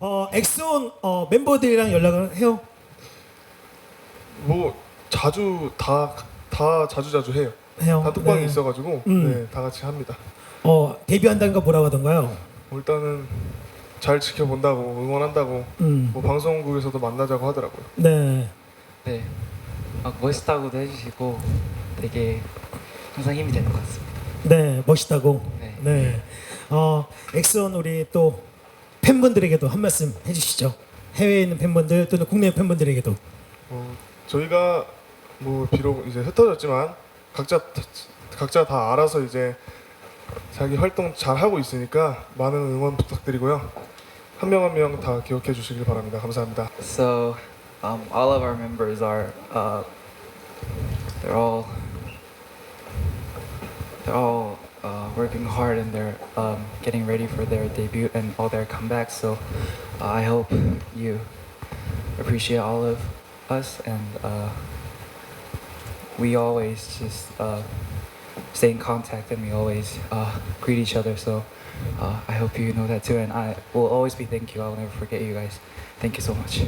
어, 엑소온 어, 멤버들이랑 연락을 해요? 뭐 자주 다 다 자주 자주 해요. 해요. 다 뚝방이 네. 있어가지고 음. 네, 다 같이 합니다. 어, 데뷔한다는가 뭐라고 하던가요? 뭐 일단은 잘 지켜본다고 응원한다고 음. 뭐 방송국에서도 만나자고 하더라고요. 네. 네, 막 멋있다고도 해주시고 되게 항상 힘이 되는 것 같습니다. 네, 멋있다고. 네. 네. 어, 엑소온 우리 또 팬분들에게도 한 말씀 해주시죠. 해외에 있는 팬분들 또는 국내 팬분들에게도. 어, 저희가 뭐 비록 이제 흩어졌지만 각자 각자 다 알아서 이제 자기 활동 잘 하고 있으니까 많은 응원 부탁드리고요. 한 명 한 명 다 기억해 주시길 바랍니다. 감사합니다. So, um, all of our members are uh, they're all they're all uh, working hard and they're um, getting ready for their debut and all their comebacks. So, uh, I hope you appreciate all of us and uh, we always just uh, stay in contact and we always uh, greet each other. So. Uh, I hope you know that too, and I will always be thank you. I will never forget you guys. Thank you so much.